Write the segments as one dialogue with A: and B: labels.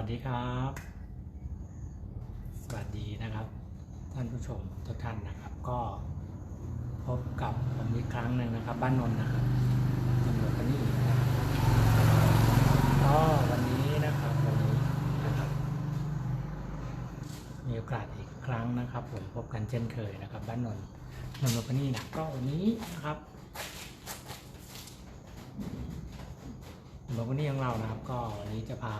A: วัสดีครับ สวัสดีนะครับ ท่านผู้ชมทุกท่านนะครับ ก็พบกับผมอีกครั้งหนึ่งนะครับ บ้านนนท์นะครับตำรวจคนนี้นะครับก็วันนี้นะครับวันนี้นะครับมีโอกาสอีกครั้งนะครับ ผมพบกันเช่นเคยนะครับ บ้านนนท์นนท์คนนี้นะก็วันนี้นะครับบล็อกนี่ของเรานะครับ ก็วันนี้จะพา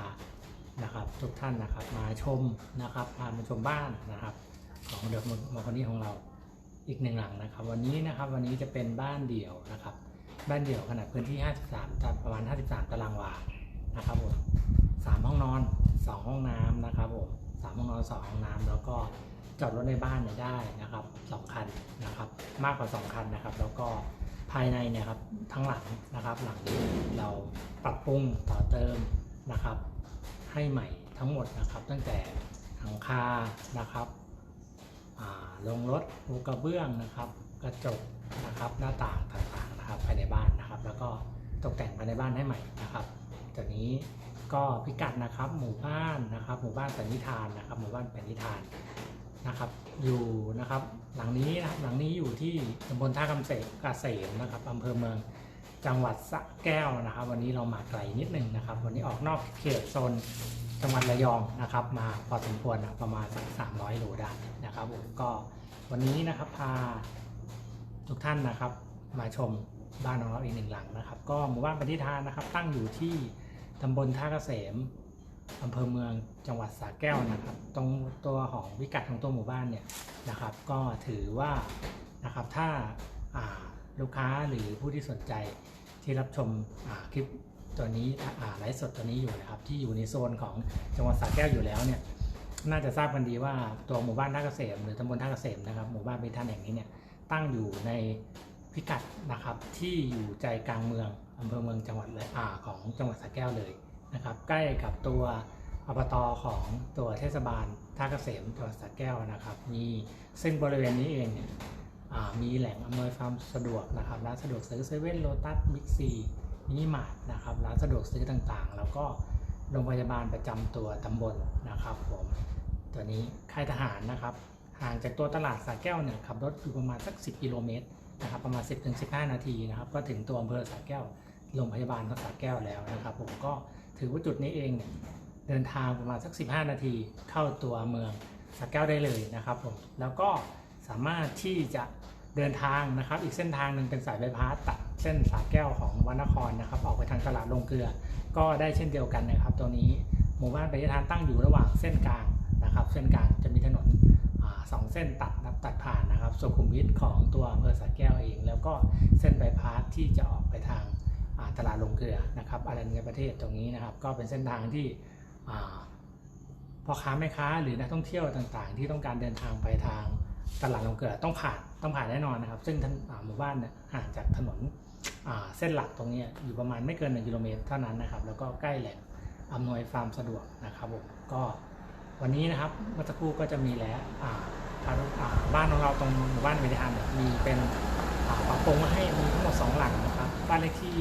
A: นะครับ ทุกท่านนะครับมาชมนะครับพามาชมบ้านนะครับ ของเดอะบล็อนี่ของเราอีกหนึ่งหลังนะครับ วันนี้นะครับวันนี้จะเป็นบ้านเดี่ยวนะครับ บ้านเดี่ยวขนาดพื้นที่ 53จะประมาณ 53 ตารางวานะครับผมสามห้องนอน 2 ห้องน้ำนะครับผมสามห้องนอน2ห้องน้ำแล้วก็จอดรถในบ้านเนี่ยได้นะครับสองคันนะครับมากกว่า 2 คันนะครับ แล้วก็ภายในเนี่ยครับทั้งหลังนะครับหลังเราปรับปรุงต่อเติมนะครับ ให้ใหม่ทั้งหมดนะครับ ตั้งแต่หลังคานะครับลงรถปูกระเบื้องนะครับ กระจกนะครับหน้าต่างต่างๆนะครับภายในบ้านนะครับ แล้วก็ตกแต่งภายในบ้านให้ใหม่นะครับตัวนี้ก็พิกัดนะครับหมู่บ้านนะครับ หมู่บ้านสันนิทานนะครับ หมู่บ้านเป็นนิทานนะครับ อยู่นะครับ หลังนี้นะครับหลังนี้อยู่ที่ตำบลท่าคำเสกเกษมนะครับอำเภอเมือง จังหวัดสระแก้วนะครับ วันนี้เรามาไกลนิดนึงนะครับ วันนี้ออกนอกเขตโซนจังหวัดระยองนะครับ มาพอสมควรนะประมาณสัก300โลได้นะครับผมก็วันนี้นะครับพาทุกท่านนะครับ มาชมบ้านของเราอีกหนึ่งหลังนะครับ ก็หมู่บ้านปฏิทานนะครับ ตั้งอยู่ที่ตำบลท่าเกษมอำเภอเมืองจังหวัดสระแก้วนะครับ ตรงตัวของวิกัดของตัวหมู่บ้านเนี่ยนะครับ ก็ถือว่านะครับถ้าอ่า ลูกค้าหรือผู้ที่สนใจที่รับชมคลิปตัวนี้อ่าไลฟ์สดตัวนี้อยู่นะครับ ที่อยู่ในโซนของจังหวัดสระแก้วอยู่แล้วเนี่ยน่าจะทราบกันดีว่าตัวหมู่บ้านท่าเกษมหรือตำบลท่าเกษมนะครับหมู่บ้านเป็นท่านแห่งนี้เนี่ยตั้งอยู่ในพิกัดนะครับที่อยู่ใจกลางเมืองอำเภอเมืองจังหวัดเลยอ่าของจังหวัดสระแก้วเลยนะครับ ใกล้กับตัวอบตของตัวเทศบาลท่าเกษมจังหวัดสระแก้วนะครับ มีซึ่งบริเวณนี้เองเนี่ย มีแหล่งอำนวยความสะดวกนะครับร้านสะดวกซื้อเซเว่นโลตัสบิ๊กซีมินิมาร์ทนะครับร้านสะดวกซื้อต่างๆ แล้วก็โรงพยาบาลประจำตัวตำบลนะครับผมตัวนี้ค่ายทหารนะครับ ห่างจากตัวตลาดสาแก้วเนี่ยขับรถอยู่ประมาณสัก 10 กิโลเมตรนะครับประมาณ 10-15 นาทีนะครับก็ถึงตัวอำเภอสาแก้วโรงพยาบาลสาแก้วแล้วนะครับ ผมก็ถือว่าจุดนี้เองเนี่ยเดินทางประมาณสัก 15 นาทีเข้าตัวเมืองสาแก้วได้เลยนะครับผมแล้วก็สามารถที่จะ เดินทางนะครับ อีกเส้นทางหนึ่งเป็นสายไฟฟ้าตัดเส้นสาแก้วของวันนครนะครับ ออกไปทางตลาดลงเกลือ ก็ได้เช่นเดียวกันนะครับ ตัวนี้หมู่บ้านปฏิทานตั้งอยู่ระหว่างเส้นกลางนะครับ เส้นกลางจะมีถนนอสองเส้นตัดนับตัดผ่านนะครับสุขุมวิทของตัวอำเภอสาแก้วเอง แล้วก็เส้นไบพาสที่จะออกไปทางาตลาดลงเกลือนะครับอารัญญประเทศตรงนี้นะครับ ก็เป็นเส้นทางที่พ่อค้าแม่ค้าหรือนักท่องเที่ยวต่างๆ ที่ต้องการเดินทางไปทาง ตลาดลงเกลือต้องผ่านต้องผ่านแน่นอนนะครับ ซึ่งท่านหมู่บ้านเนี่ยห่างจากถนนเส้นหลักตรงนี้อยู่ประมาณไม่เกิน1กิโลเมตรเท่านั้นนะครับ แล้วก็ใกล้แหล่งอำนวยความสะดวกนะครับผมก็วันนี้นะครับเมื่อสักครู่ก็จะมีแล้วอ่าบ้านของเราตรงหมู่บ้านเมดิทานเนี่ยมีเป็นปรับปรุงมาให้มีทั้งหมดสองหลังนะครับบ้านเลขที่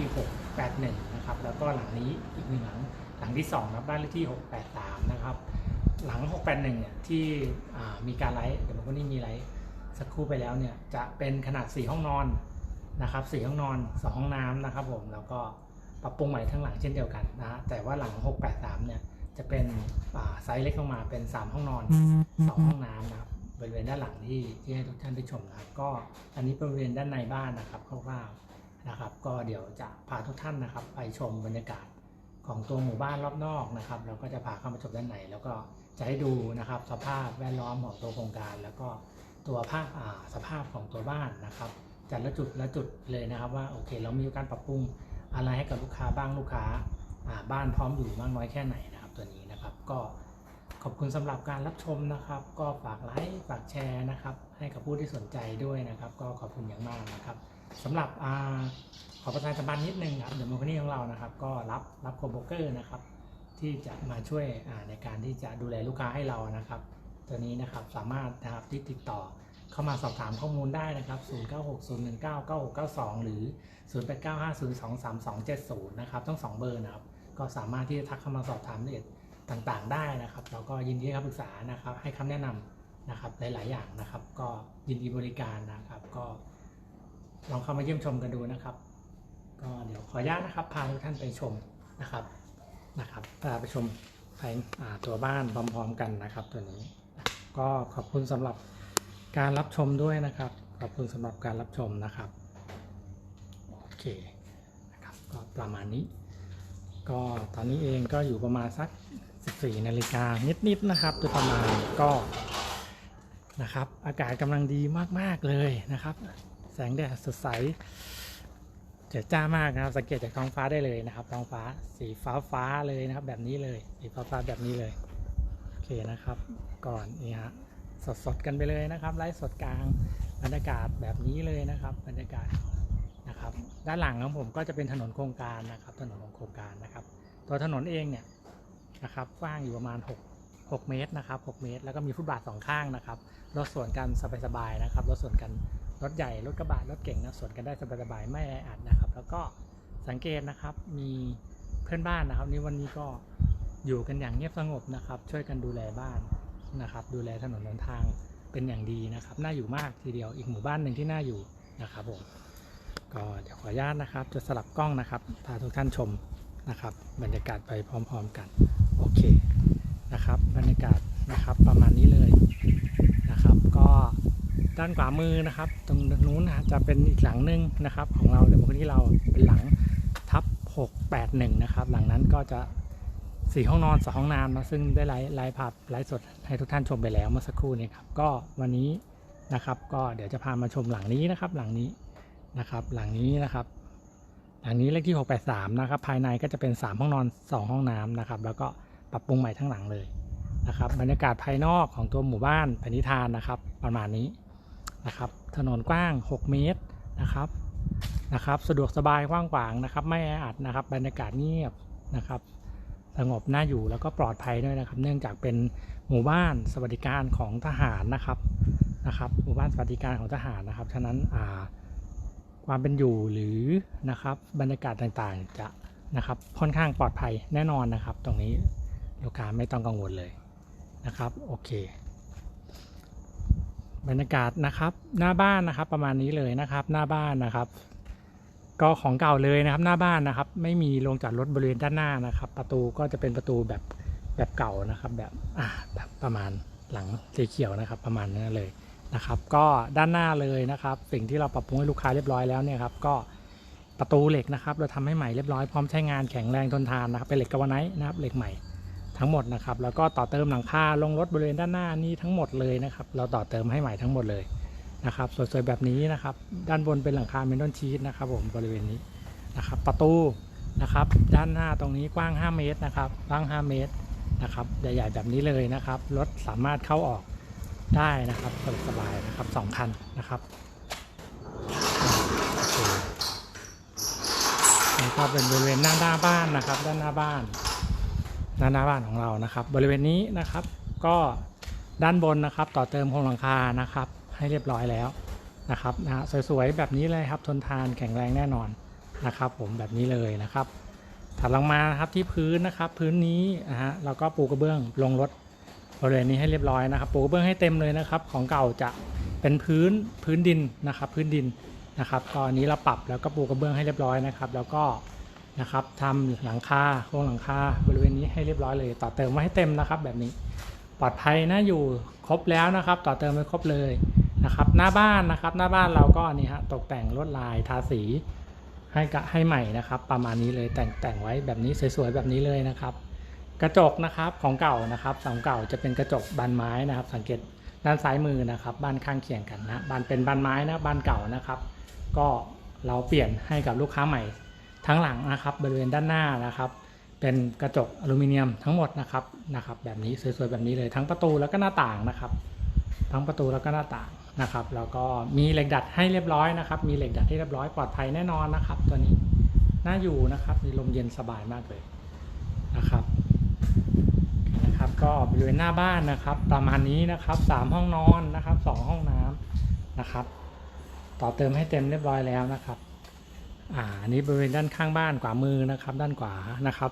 A: 681 นะครับ แล้วก็หลังนี้อีกหนึ่งหลังหลังที่สองนะครับบ้านเลขที่ 683 นะครับ หลัง 681 เนี่ยที่มีการไลฟ์เดี๋ยวมันก็นี่มีไลฟ์สักครู่ไปแล้วเนี่ยจะเป็นขนาด 4 ห้องนอนนะครับ4ห้องนอน 2 ห้องน้ำนะครับผมแล้วก็ปรับปรุงใหม่ทั้งหลังเช่นเดียวกันนะฮะแต่ว่าหลัง 683 เนี่ยจะเป็นไซส์เล็กลงมาเป็น 3 ห้องนอน 2 ห้องน้ำนะครับบริเวณด้านหลังที่ที่ให้ทุกท่านได้ชมนะครับก็อันนี้บริเวณด้านในบ้านนะครับคร่าวๆนะครับ ก็เดี๋ยวจะพาทุกท่านนะครับ ไปชมบรรยากาศของตัวหมู่บ้านรอบนอกนะครับ เราก็จะพาเข้ามาชมด้านในแล้วก็ จะให้ดูนะครับสภาพแวดล้อมของตัวโครงการ แล้วก็ตัวภาพอ่าสภาพของตัวบ้านนะครับจัดละจุดละจุดเลยนะครับว่าโอเค เรามีการปรับปรุงอะไรให้กับลูกค้าบ้างลูกค้าอ่าบ้านพร้อมอยู่มากน้อยแค่ไหนนะครับตัวนี้นะครับก็ขอบคุณสำหรับการรับชมนะครับ ก็ฝากไลค์ฝากแชร์นะครับ ให้กับผู้ที่สนใจด้วยนะครับ ก็ขอบคุณอย่างมากนะครับสำหรับอ่าขอประชาสัมพันธ์นิดนึงครับเดอะม c คนี่ของเรานะครับ ก็รับรับโคบเกอร์นะครับ ที่จะมาช่วยในการที่จะดูแลลูกค้าให้เรานะครับ ตัวนี้นะครับสามารถนะครับที่ติดต่อเข้ามาสอบถามข้อมูลได้นะครับ 0960199692 หรือ 0895023270 นะครับทั้งสองเบอร์นะครับ ก็สามารถที่จะทักเข้ามาสอบถามรายละเอียดต่างๆ ได้นะครับ เราก็ยินดีให้คำปรึกษานะครับ ให้คำแนะนำนะครับหลาย ๆ อย่างนะครับ ก็ยินดีบริการนะครับ ก็ลองเข้ามาเยี่ยมชมกันดูนะครับ ก็เดี๋ยวขออนุญาตนะครับพาทุกท่านไปชมนะครับ นะครับพาไปชมภายอ่าตัวบ้านพร้อมๆกันนะครับ ตัวนี้ ก็ขอบคุณสำหรับการรับชมด้วยนะครับ ขอบคุณสำหรับการรับชมนะครับโอเคนะครับก็ประมาณนี้ ก็ตอนนี้เองก็อยู่ประมาณสัก 14นาฬิกานิดๆนะครับโดยประมาณก็นะครับ อากาศกำลังดีมากๆเลยนะครับ แสงแดดสดใส เจิดจ้ามากนะครับ สังเกตจากท้องฟ้าได้เลยนะครับ ท้องฟ้าสีฟ้าฟ้าๆเลยนะครับ แบบนี้เลย สีฟ้าฟ้าๆแบบนี้เลย โอเคนะครับ ก่อนนี่ฮะสดสดๆกันไปเลยนะครับ ไลฟ์สดกลางบรรยากาศแบบนี้เลยนะครับ บรรยากาศนะครับ ด้านหลังของผมก็จะเป็นถนนโครงการนะครับ ถนนของโครงการนะครับ ตัวถนนเองเนี่ยนะครับกว้างอยู่ประมาณ 6 6 เมตรนะครับ6เมตร แล้วก็มีฟุตบาทสองข้างนะครับรถสวนกันสบายๆนะครับรถสวนกันรถใหญ่รถกระบะรถเก่งนะสวนกันได้สบายๆไม่แออัดนะครับ แล้วก็สังเกตนะครับมีเพื่อนบ้านนะครับ นี่วันนี้ก็อยู่กันอย่างเงียบสงบนะครับ ช่วยกันดูแลบ้านนะครับ ดูแลถนนหนทางเป็นอย่างดีนะครับ น่าอยู่มากทีเดียวอีกหมู่บ้านหนึ่งที่น่าอยู่นะครับผมก็เดี๋ยวขออนุญาตนะครับ จะสลับกล้องนะครับพาทุกท่านชมนะครับ บรรยากาศไปพร้อม ๆ กัน โอเค นะครับบรรยากาศนะครับประมาณนี้เลยนะครับ ก็ด้านขวามือนะครับ ตรงนู้นนะจะเป็นอีกหลังหนึงนะครับ ของเราเดี๋ยววันนี้เราเป็นหลังทับ 681 นะครับ หลังนั้นก็จะสี่ห้องนอนสองห้องน้ำนะซึ่งได้ไลฟ์ไลฟ์ภาพไลฟ์สดให้ทุกท่านชมไปแล้วเมื่อสักครู่นี้ครับก็วันนี้นะครับก็เดี๋ยวจะพามาชมหลังนี้นะครับ หลังนี้นะครับ หลังนี้นะครับ หลังนี้เลขที่ 683 นะครับ ภายในก็จะเป็น 3 ห้องนอน 2 ห้องน้ำนะครับ แล้วก็ปรับปรุงใหม่ทั้งหลังเลย นะครับบรรยากาศภายนอกของตัวหมู่บ้านปณิธานนะครับประมาณนี้นะครับถนนกว้าง 6 เมตรนะครับนะครับสะดวกสบายกว้างขวางนะครับ ไม่แออัดนะครับ บรรยากาศเงียบนะครับ สงบน่าอยู่แล้วก็ปลอดภัยด้วยนะครับ เนื่องจากเป็นหมู่บ้านสวัสดิการของทหารนะครับนะครับ หมู่บ้านสวัสดิการของทหารนะครับ ฉะนั้นอ่าความเป็นอยู่หรือนะครับบรรยากาศต่างๆจะนะครับค่อนข้างปลอดภัยแน่นอนนะครับ ตรงนี้ลูกค้าไม่ต้องกังวลเลย นะครับโอเค บรรยากาศนะครับ หน้าบ้านนะครับ ประมาณนี้เลยนะครับ หน้าบ้านนะครับ ก็ของเก่าเลยนะครับ หน้าบ้านนะครับ ไม่มีลงจอดรถบริเวณด้านหน้านะครับ ประตูก็จะเป็นประตูแบบแบบเก่านะครับ แบบอ่าแบบประมาณหลังสีเขียวนะครับ ประมาณนั้นเลยนะครับ ก็ด้านหน้าเลยนะครับ สิ่งที่เราปรับปรุงให้ลูกค้าเรียบร้อยแล้วเนี่ยครับก็ประตูเหล็กนะครับ เราทำให้ใหม่เรียบร้อยพร้อมใช้งานแข็งแรงทนทานนะครับเป็นเหล็กกาวาไนท์นะครับเหล็กใหม่ ทั้งหมดนะครับ แล้วก็ต่อเติมหลังคาลงรถบริเวณด้านหน้านี้ทั้งหมดเลยนะครับ เราต่อเติมให้ใหม่ทั้งหมดเลยนะครับสวยๆแบบนี้นะครับ ด้านบนเป็นหลังคาเมนทอนชีสนะครับ ผมบริเวณนี้นะครับ ประตูนะครับ ด้านหน้าตรงนี้กว้าง 5 เมตรนะครับกว้าง 5 เมตรนะครับใหญ่ๆแบบนี้เลยนะครับรถสามารถเข้าออกได้นะครับสบายๆนะครับสองคันนะครับโอเคนี่ก็เป็นบริเวณหน้าหน้าบ้านนะครับ ด้านหน้าบ้าน หน้าหน้าบ้านของเรานะครับ บริเวณนี้นะครับ ก็ด้านบนนะครับ ต่อเติมโครงหลังคานะครับ ให้เรียบร้อยแล้วนะครับนะฮะสวยๆแบบนี้เลยครับทนทานแข็งแรงแน่นอนนะครับ ผมแบบนี้เลยนะครับถัดลงมานะครับที่พื้นนะครับ พื้นนี้นะฮะเราก็ปูกระเบื้องลงรถบริเวณนี้ให้เรียบร้อยนะครับ ปูกระเบื้องให้เต็มเลยนะครับ ของเก่าจะเป็นพื้นพื้นดินนะครับ พื้นดินนะครับก็อันนี้เราปรับแล้วก็ปูกระเบื้องให้เรียบร้อยนะครับ แล้วก็ นะครับทำหลังคาโครงหลังคาบริเวณนี้ให้เรียบร้อยเลย ต่อเติมมาให้เต็มนะครับ แบบนี้ปลอดภัยนะอยู่ครบแล้วนะครับ ต่อเติมไปครบเลยนะครับ หน้าบ้านนะครับ หน้าบ้านเราก็นี่ฮะตกแต่งลวดลายทาสีให้กะให้ใหม่นะครับ ประมาณนี้เลยแต่งแต่งไว้แบบนี้สวยๆแบบนี้เลยนะครับ กระจกนะครับของเก่านะครับเสาเก่าจะเป็นกระจกบานไม้นะครับ สังเกตด้านซ้ายมือนะครับ บ้านข้างเคียงกันนะบานเป็นบานไม้นะบานเก่านะครับ ก็เราเปลี่ยนให้กับลูกค้าใหม่ ทั้งหลังนะครับบริเวณด้านหน้านะครับ เป็นกระจกอลูมิเนียมทั้งหมดนะครับนะครับแบบนี้สวยๆแบบนี้เลยทั้งประตูแล้วก็หน้าต่างนะครับ ทั้งประตูแล้วก็หน้าต่างนะครับ แล้วก็มีเหล็กดัดให้เรียบร้อยนะครับ มีเหล็กดัดที่เรียบร้อยปลอดภัยแน่นอนนะครับ ตัวนี้น่าอยู่นะครับมีลมเย็นสบายมากเลยนะครับนะครับก็บริเวณหน้าบ้านนะครับ ประมาณนี้นะครับสามห้องนอนนะครับสองห้องน้ำนะครับ ต่อเติมให้เต็มเรียบร้อยแล้วนะครับ อ่าอันนี้บริเวณด้านข้างบ้านขวามือนะครับ ด้านขวานะครับ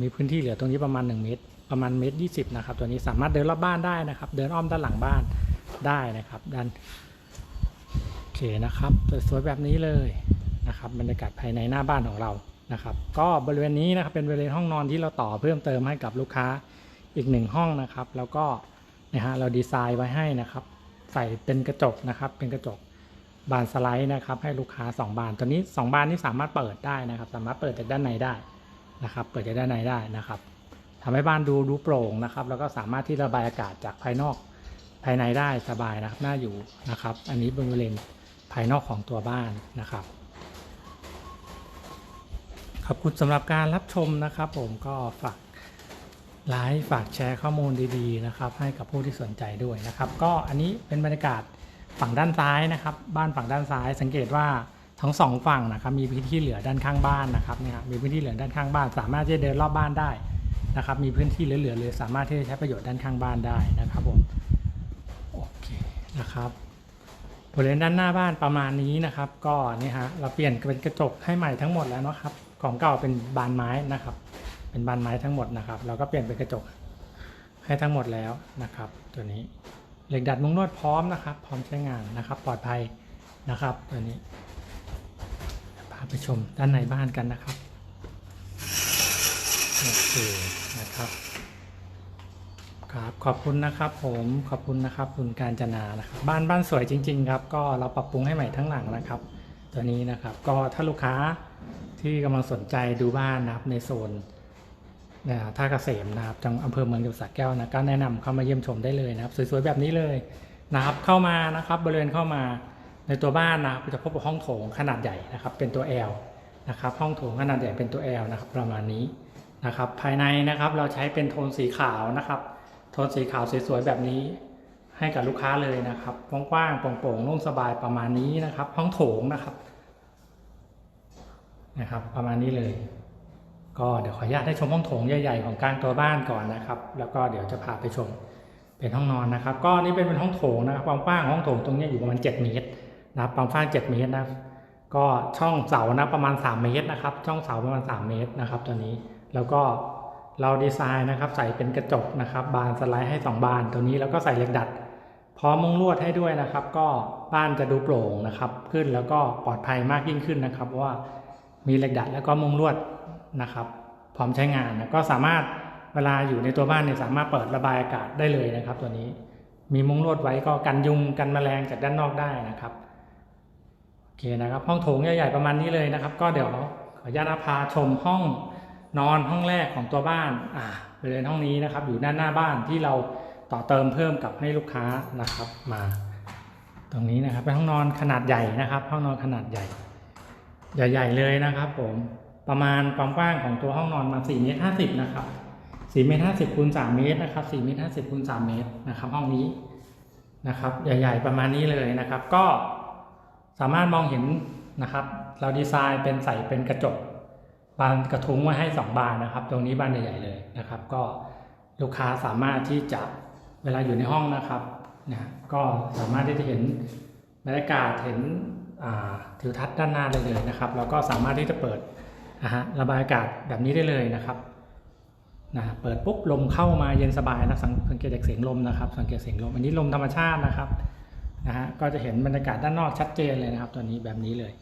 A: มีพื้นที่เหลือตรงนี้ประมาณ 1 เมตร ประมาณเมตรยี่สิบนะครับ ตัวนี้สามารถเดินรอบบ้านได้นะครับ เดินอ้อมด้านหลังบ้านได้นะครับ ด้านโอเคนะครับสวยๆแบบนี้เลยนะครับ บรรยากาศภายในหน้าบ้านของเรานะครับ ก็บริเวณนี้นะครับเป็นบริเวณห้องนอนที่เราต่อเพิ่มเติมให้กับลูกค้าอีกหนึ่งห้องนะครับ แล้วก็นะฮะเราดีไซน์ไว้ให้นะครับ ใส่เป็นกระจกนะครับ เป็นกระจก บานสไลด์นะครับให้ลูกค้า 2 บานตัวนี้ 2 บานนี้สามารถเปิดได้นะครับ สามารถเปิดจากด้านในได้นะครับ เปิดจากด้านในได้นะครับทำให้บ้านดูดูโปร่งนะครับ แล้วก็สามารถที่ระบายอากาศจากภายนอกภายในได้สบายนะครับน่าอยู่นะครับ อันนี้บริเวณภายนอกของตัวบ้านนะครับขอบคุณสำหรับการรับชมนะครับผมก็ฝากไลค์ฝากแชร์ข้อมูลดีๆนะครับ ให้กับผู้ที่สนใจด้วยนะครับ ก็อันนี้เป็นบรรยากาศ ฝั่งด้านซ้ายนะครับ บ้านฝั่งด้านซ้าย สังเกตว่าทั้งสองฝั่งนะครับมีพื้นที่เหลือด้านข้างบ้านนะครับเนี่ยมีพื้นที่เหลือด้านข้างบ้าน สามารถที่จะเดินรอบบ้านได้นะครับ มีพื้นที่เหลือๆเลย สามารถที่จะใช้ประโยชน์ด้านข้างบ้านได้นะครับผมโอเคนะครับบริเวณด้านหน้าบ้านประมาณนี้นะครับ ก็นี่ฮะเราเปลี่ยนเป็นกระจกให้ใหม่ทั้งหมดแล้วนะครับ ของเก่าเป็นบานไม้นะครับ เป็นบานไม้ทั้งหมดนะครับ เราก็เปลี่ยนเป็นกระจกให้ทั้งหมดแล้วนะครับ ตัวนี้ เหล็กดัดมุ้งลวดพร้อมนะครับ พร้อมใช้งานนะครับ ปลอดภัยนะครับตัวนี้พาไปชมด้านในบ้านกันนะครับโอเคนะครับครับขอบคุณนะครับผมขอบคุณนะครับคุณการจนานะครับบ้านบ้านสวยจริง ๆ ครับ ก็เราปรับปรุงให้ใหม่ทั้งหลังนะครับ ตัวนี้นะครับ ก็ถ้าลูกค้าที่กำลังสนใจดูบ้านนะครับในโซน ท่าเกษมนะครับจังอำเภอเมืองจังหวัดสระแก้วนะก็แนะนำเข้ามาเยี่ยมชมได้เลยนะครับ สวยๆแบบนี้เลยนะครับเข้ามานะครับบริเวณเข้ามาในตัวบ้านนะครับจะพบกับห้องโถงขนาดใหญ่นะครับ เป็นตัว L นะครับ ห้องโถงขนาดใหญ่เป็นตัว L นะครับ ประมาณนี้นะครับ ภายในนะครับเราใช้เป็นโทนสีขาวนะครับ โทนสีขาวสวยๆแบบนี้ให้กับลูกค้าเลยนะครับกว้างๆโปร่งๆโล่งสบายประมาณนี้นะครับ ห้องโถงนะครับนะครับ ประมาณนี้เลย ก็เดี๋ยวขออนุญาตให้ชมห้องโถงใหญ่ๆของกลางตัวบ้านก่อนนะครับ แล้วก็เดี๋ยวจะพาไปชมเป็นห้องนอนนะครับ ก็นี่เป็นเป็นห้องโถงนะครับความกว้างห้องโถงตรงนี้อยู่ประมาณ 7 เมตรนะครับความกว้าง 7 เมตรนะก็ช่องเสานะประมาณ 3 เมตรนะครับ ช่องเสาประมาณ 3 เมตรนะครับตัวนี้แล้วก็เราดีไซน์นะครับ ใส่เป็นกระจกนะครับ บานสไลด์ให้ 2 บานตัวนี้แล้วก็ใส่เหล็กดัดพร้อมมุงลวดให้ด้วยนะครับ ก็บ้านจะดูโปร่งนะครับ ขึ้นแล้วก็ปลอดภัยมากยิ่งขึ้นนะครับเพราะว่ามีเหล็กดัดแล้วก็มุงลวด นะครับ พร้อมใช้งานนะก็สามารถเวลาอยู่ในตัวบ้านเนี่ยสามารถเปิดระบายอากาศได้เลยนะครับ ตัวนี้มีมุ้งลวดไว้ก็กันยุงกันแมลงจากด้านนอกได้นะครับโอเคนะครับ ห้องโถงใหญ่ๆประมาณนี้เลยนะครับ ก็เดี๋ยวขออนุญาตพาชมห้องนอนห้องแรกของตัวบ้านอ่าบริเวณห้องนี้นะครับ อยู่ด้านหน้าบ้านที่เราต่อเติมเพิ่มกับให้ลูกค้านะครับมา ตรงนี้นะครับเป็นห้องนอนขนาดใหญ่นะครับ ห้องนอนขนาดใหญ่ ใหญ่ ๆ เลยนะครับผม ประมาณความกว้างของตัวห้องนอนมา4เมตร50นะครับ4เมตร50คูณ3เมตรนะครับ4เมตร50คูณ3เมตรนะครับ ห้องนี้นะครับ ใหญ่ ๆ ประมาณนี้เลยนะครับ ก็สามารถมองเห็นนะครับ เราดีไซน์เป็นใส่เป็นกระจกบานกระทุ้งไว้ให้ 2 บานนะครับ ตรงนี้บานใหญ่ๆเลยนะครับ ก็ลูกค้าสามารถที่จะเวลาอยู่ในห้องนะครับนะก็สามารถที่จะเห็นบรรยากาศเห็นทิวทัศน์ด้านหน้าได้เลยนะครับ แล้วก็สามารถที่จะเปิด นะฮะระบายอากาศแบบนี้ได้เลยนะครับนะเปิดปุ๊บลมเข้ามาเย็นสบายนะสังเกตจากเสียงลมนะครับ สังเกตเสียงลมอันนี้ลมธรรมชาตินะครับนะฮะก็จะเห็นบรรยากาศด้านนอกชัดเจนเลยนะครับตัวนี้แบบนี้เลย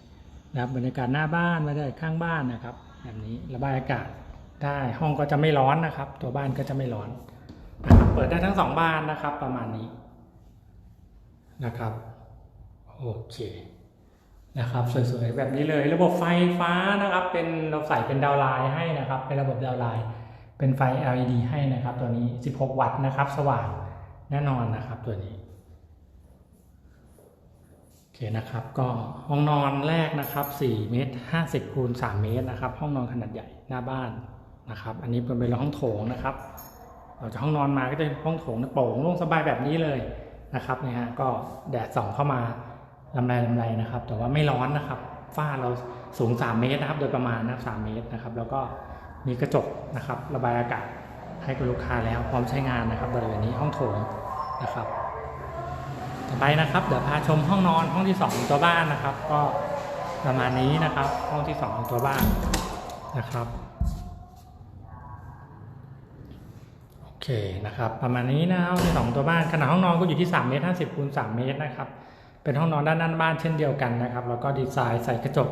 A: นะครับบรรยากาศหน้าบ้านบรรยากาศข้างบ้านนะครับ แบบนี้ระบายอากาศได้ห้องก็จะไม่ร้อนนะครับ ตัวบ้านก็จะไม่ร้อนนะเปิดได้ทั้งสองบ้านนะครับ ประมาณนี้นะครับโอเค นะครับสวยๆแบบนี้เลย ระบบไฟฟ้านะครับเป็นเราใส่เป็นดาวไลน์ให้นะครับ เป็นระบบดาวไลน์เป็นไฟ LED ให้นะครับ ตัวนี้ 16 วัตต์นะครับ สว่างแน่นอนนะครับตัวนี้โอเคนะครับก็ห้องนอนแรกนะครับ4เมตร50คูณ3เมตรนะครับ ห้องนอนขนาดใหญ่หน้าบ้านนะครับ อันนี้เป็นห้องโถงนะครับเราจะห้องนอนมาก็จะเป็นห้องโถงโปร่งโล่งสบายแบบนี้เลยนะครับเนี่ยฮะก็แดดส่องเข้ามา ลำไรลำไรนะครับ แต่ว่าไม่ร้อนนะครับ ฝ้าเราสูง 3 เมตรนะครับ โดยประมาณนะครับ3เมตรนะครับ แล้วก็มีกระจกนะครับ ระบายอากาศให้กับลูกค้าแล้วพร้อมใช้งานนะครับบริเวณนี้ห้องโถงนะครับต่อไปนะครับเดี๋ยวพาชมห้องนอนห้องที่2ของตัวบ้านนะครับ ก็ประมาณนี้นะครับ ห้องที่2ของตัวบ้านนะครับโอเคนะครับ ประมาณนี้นะครับในสองตัวบ้านขนาดห้องนอนก็อยู่ที่3เมตร50คูณ3เมตรนะครับ เป็นห้องนอนด้านหน้าบ้านเช่นเดียวกันนะครับแล้วก็ดีไซน์ใส่กระจก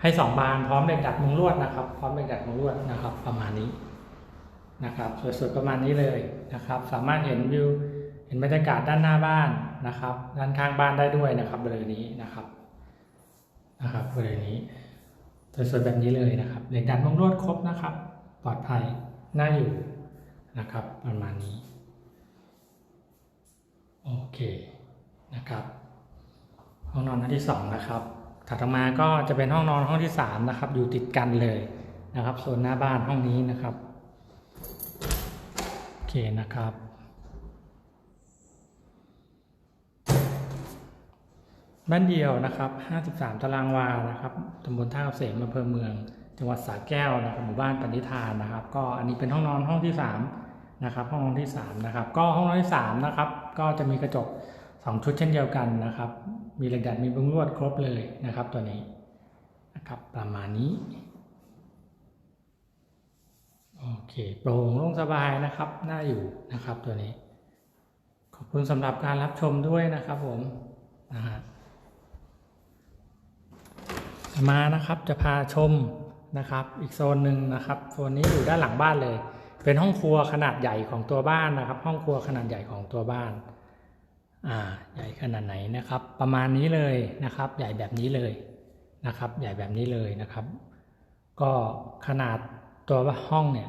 A: ให้2บานพร้อมเหล็กดัดมุงลวดนะครับ พร้อมเหล็กดัดมุงลวดนะครับ ประมาณนี้นะครับสวยๆประมาณนี้เลยนะครับ สามารถเห็นวิวเห็นบรรยากาศด้านหน้าบ้านนะครับ ด้านข้างบ้านได้ด้วยนะครับบริเวณนี้นะครับนะครับบริเวณนี้สวยๆแบบนี้เลยนะครับเหล็กดัดมุงลวดครบนะครับ ปลอดภัยน่าอยู่นะครับ ประมาณนี้ โอเคนะครับ ห้องนอนห้องที่สองนะครับ ถัดมาก็จะเป็นห้องนอนห้องที่สามนะครับ อยู่ติดกันเลยนะครับโซนหน้าบ้านห้องนี้นะครับโอเคนะครับ บ้านเดียวนะครับ 53 ตารางวานะครับตำบลท่าเกษมอำเภอเมือง จังหวัดสระแก้วนะครับหมู่บ้านปณิธานนะครับ ก็อันนี้เป็นห้องนอนห้องที่3นะครับห้องนอนที่3นะครับ ก็ห้องนอนที่3นะครับ ก็จะมีกระจก 2 ชุดเช่นเดียวกันนะครับ มีเหล็กดัดมีบุ้งลวดครบเลยนะครับตัวนี้นะครับประมาณนี้โอเคโปร่งโล่งสบายนะครับน่าอยู่นะครับตัวนี้ ขอบคุณสำหรับการรับชมด้วยนะครับผมนะฮะมานะครับจะพาชมนะครับอีกโซนหนึ่งนะครับโซนนี้อยู่ด้านหลังบ้านเลย เป็นห้องครัวขนาดใหญ่ของตัวบ้านนะครับ ห้องครัวขนาดใหญ่ของตัวบ้าน ใหญ่ขนาดไหนนะครับ ประมาณนี้เลยนะครับ ใหญ่แบบนี้เลยนะครับ ใหญ่แบบนี้เลยนะครับ ก็ขนาดตัวห้องเนี่ย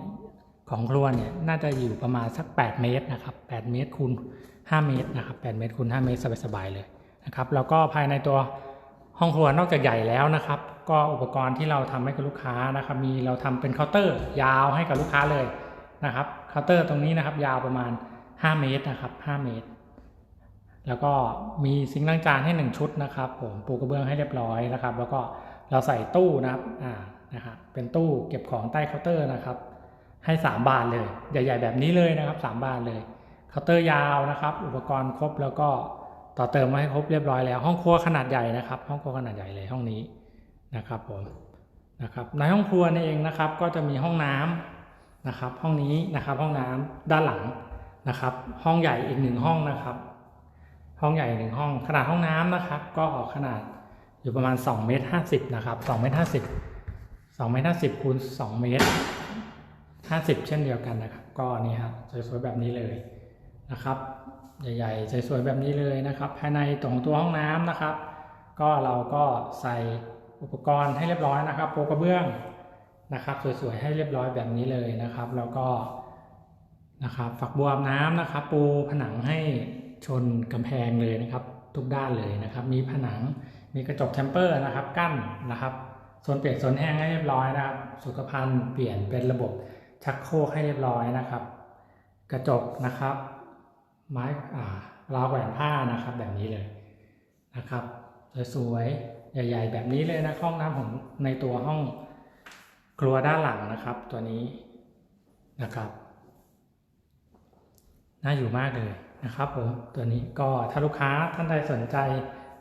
A: ของครัวเนี่ยน่าจะอยู่ประมาณสัก 8 เมตรนะครับ 8 เมตรคูณ 5 เมตรนะครับ 8 เมตรคูณ 5 เมตรสบายๆเลยนะครับแล้วก็ภายในตัวห้องครัวนอกจากใหญ่แล้วนะครับ ก็อุปกรณ์ที่เราทำให้กับลูกค้านะครับ มีเราทำเป็นเคาน์เตอร์ยาวให้กับลูกค้าเลยนะครับเคาน์เตอร์ตรงนี้นะครับ ยาวประมาณ 5 เมตรนะครับ 5 เมตร แล้วก็มีซิงค์ล้างจานให้ 1 ชุดนะครับผมปูกระเบื้องให้เรียบร้อยนะครับ แล้วก็เราใส่ตู้นะครับอ่านะครับเป็นตู้เก็บของใต้เคาน์เตอร์นะครับ ให้ 3 บานเลย ใหญ่ ๆ แบบนี้เลยนะครับ 3 บานเลยเคาน์เตอร์ยาวนะครับ อุปกรณ์ครบแล้วก็ต่อเติมมาให้ครบเรียบร้อยแล้ว ห้องครัวขนาดใหญ่นะครับ ห้องครัวขนาดใหญ่เลยห้องนี้นะครับผมนะครับในห้องครัวนี่เองนะครับ ก็จะมีห้องน้ำนะครับ ห้องนี้นะครับ ห้องน้ำด้านหลังนะครับ ห้องใหญ่อีกหนึ่งห้องนะครับ ห้องใหญ่หนึ่งห้องขนาดห้องน้ำนะครับ ก็ขนาดอยู่ประมาณ2เมตร50นะครับ2เมตร50 2เมตร50คูณ2เมตร50เช่นเดียวกันนะครับ ก็นี่ครับสวยๆแบบนี้เลยนะครับใหญ่ๆสวยๆแบบนี้เลยนะครับ ภายในตรงตัวห้องน้ำนะครับ ก็เราก็ใส่อุปกรณ์ให้เรียบร้อยนะครับปูกระเบื้องนะครับ สวยๆให้เรียบร้อยแบบนี้เลยนะครับ แล้วก็นะครับฝักบัวอาบน้ำนะครับ ปูผนังให้ ชนกำแพงเลยนะครับ ทุกด้านเลยนะครับ มีผนังมีกระจกเทมเปอร์นะครับกั้นนะครับโซนเปียกโซนแห้งให้เรียบร้อยนะครับ สุขภัณฑ์เปลี่ยนเป็นระบบชักโครกให้เรียบร้อยนะครับ กระจกนะครับ ไม้อ่าราวแหวนผ้านะครับแบบนี้เลยนะครับสวยๆใหญ่ ๆ แบบนี้เลยนะห้องน้ำของในตัวห้องครัวด้านหลังนะครับ ตัวนี้นะครับ น่าอยู่มากเลย นะครับผมตัวนี้ก็ถ้าลูกค้าท่านใดสนใจ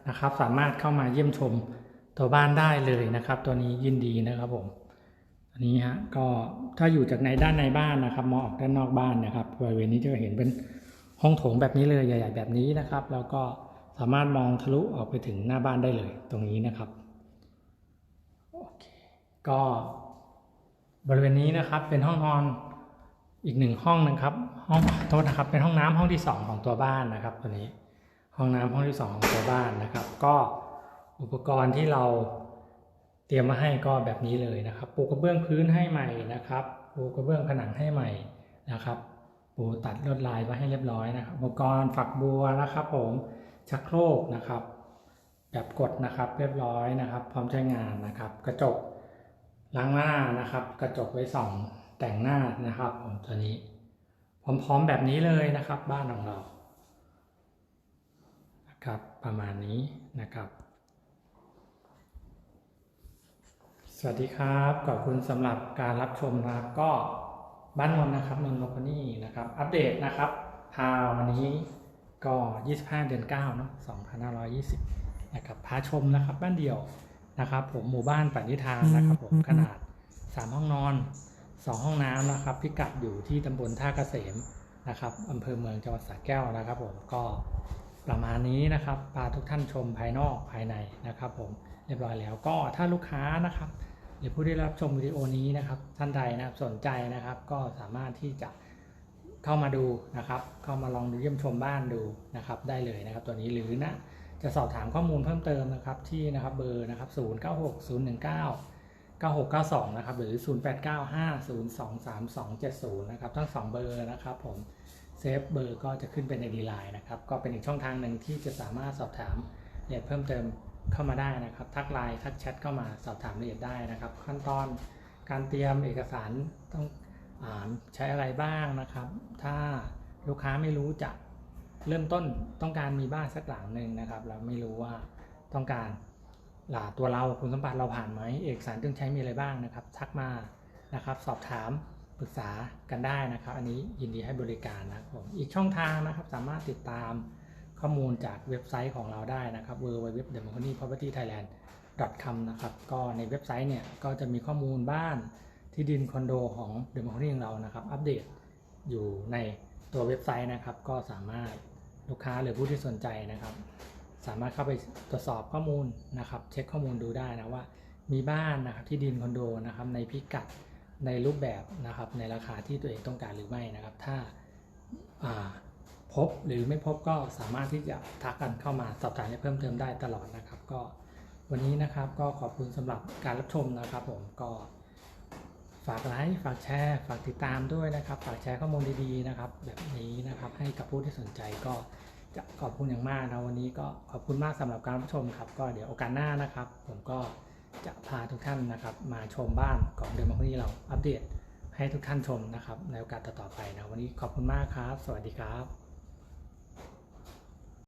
A: นะครับ สามารถเข้ามาเยี่ยมชมตัวบ้านได้เลยนะครับ ตัวนี้ยินดีนะครับผมอันนี้ฮะก็ถ้าอยู่จากในด้านในบ้านนะครับมองออกด้านนอกบ้านนะครับบริเวณนี้จะเห็นเป็นห้องโถงแบบนี้เลยใหญ่ ๆ แบบนี้นะครับ แล้วก็สามารถมองทะลุออกไปถึงหน้าบ้านได้เลย ตรงนี้นะครับโอเคก็บริเวณนี้นะครับเป็นห้องนอนอีกหนึ่งห้องนะครับ ห้องโทษนะครับ เป็นห้องน้ำห้องที่สองของตัวบ้านนะครับตัวนี้ ห้องน้ำห้องที่สองของตัวบ้านนะครับ ก็อุปกรณ์ที่เราเตรียมมาให้ก็แบบนี้เลยนะครับ ปูกระเบื้องพื้นให้ใหม่นะครับ ปูกระเบื้องผนังให้ใหม่นะครับ ปูตัดลวดลายมาให้เรียบร้อยนะครับ อุปกรณ์ฝักบัวนะครับ ผมชักโครกนะครับ แบบกดนะครับเรียบร้อยนะครับ พร้อมใช้งานนะครับ กระจกล้างหน้านะครับ กระจกไว้ส่องแต่งหน้านะครับผมตัวนี้ พร้อมๆแบบนี้เลยนะครับ บ้านของเรานะครับประมาณนี้นะครับ สวัสดีครับขอบคุณสำหรับการรับชมนะครับก็บ้านนนนะครับนนโลคนี่นะครับ อัปเดตนะครับพาวันนี้ก็ 25 เดือน9เนาะ2520นะครับพาชมนะครับบ้านเดี่ยวนะครับ ผมหมู่บ้านปณิธานนะครับ ผมขนาด 3 ห้องนอน 2 ห้องน้ำนะครับพิกัดอยู่ที่ตำบลท่าเกษมนะครับอำเภอเมืองจังหวัดสระแก้วนะครับผมก็ประมาณนี้นะครับพาทุกท่านชมภายนอกภายในนะครับ ผมเรียบร้อยแล้วก็ถ้าลูกค้านะครับ หรือผู้ได้รับชมวิดีโอนี้นะครับ ท่านใดนะครับสนใจนะครับ ก็สามารถที่จะเข้ามาดูนะครับ เข้ามาลองดูเยี่ยมชมบ้านดูนะครับ ได้เลยนะครับ ตัวนี้หรือนะจะสอบถามข้อมูลเพิ่มเติมนะครับที่นะครับเบอร์นะครับ 0 9 6 0 1 9 9692 นะครับ หรือ 0895023270 นะครับ ทั้ง 2 เบอร์นะครับผม เซฟเบอร์ก็จะขึ้นเป็นในดีไลน์นะครับ ก็เป็นอีกช่องทางหนึ่งที่จะสามารถสอบถามรายละเอียดเพิ่มเติมเข้ามาได้นะครับ ทักไลน์ทักแชทเข้ามาสอบถามรายละเอียดได้นะครับ ขั้นตอนการเตรียมเอกสารต้องอาใช้อะไรบ้างนะครับ ถ้าลูกค้าไม่รู้จะเริ่มต้นต้องการมีบ้านสักหลังหนึ่งนะครับเราไม่รู้ว่าต้องการ ล่ะตัวเราคุณสมบัติเราผ่านไหมเอกสารต้องใช้มีอะไรบ้างนะครับ ทักมานะครับ สอบถามปรึกษากันได้นะครับ อันนี้ยินดีให้บริการนะครับผมอีกช่องทางนะครับสามารถติดตามข้อมูลจากเว็บไซต์ของเราได้นะครับ w w w d e m o c r a c y property thailand com นะครับก็ในเว็บไซต์เนี่ยก็จะมีข้อมูลบ้านที่ดินคอนโดของ d e m o c r a c y ของเรานะครับ อัปเดตอยู่ในตัวเว็บไซต์นะครับ ก็สามารถลูกค้าหรือผู้ที่สนใจนะครับ สามารถเข้าไปตรวจสอบข้อมูลนะครับ เช็คข้อมูลดูได้นะว่า มีบ้านนะครับที่ดินคอนโดนะครับในพิกัดในรูปแบบนะครับในราคาที่ตัวเองต้องการหรือไม่นะครับ ถ้าาพบหรือไม่พบก็สามารถที่จะทักกันเข้ามาสอบถามเพิ่มเติมได้ตลอดนะครับ ก็วันนี้นะครับก็ขอบคุณสำหรับการรับชมนะครับ ผมก็ฝากไลค์ฝากแชร์ฝากติดตามด้วยนะครับ ฝากแชร์ข้อมูลดีๆนะครับ แบบนี้นะครับให้กับผู้ที่สนใจก็ จะขอบคุณอย่างมากนะวันนี้ก็ขอบคุณมากสำหรับการรับชมครับ ก็เดี๋ยวโอกาสหน้านะครับ ผมก็จะพาทุกท่านนะครับ มาชมบ้านของเดมอคนี่เราอัปเดตให้ทุกท่านชมนะครับ ในโอกาสต่อๆไปนะวันนี้ขอบคุณมากครับ สวัสดีครับ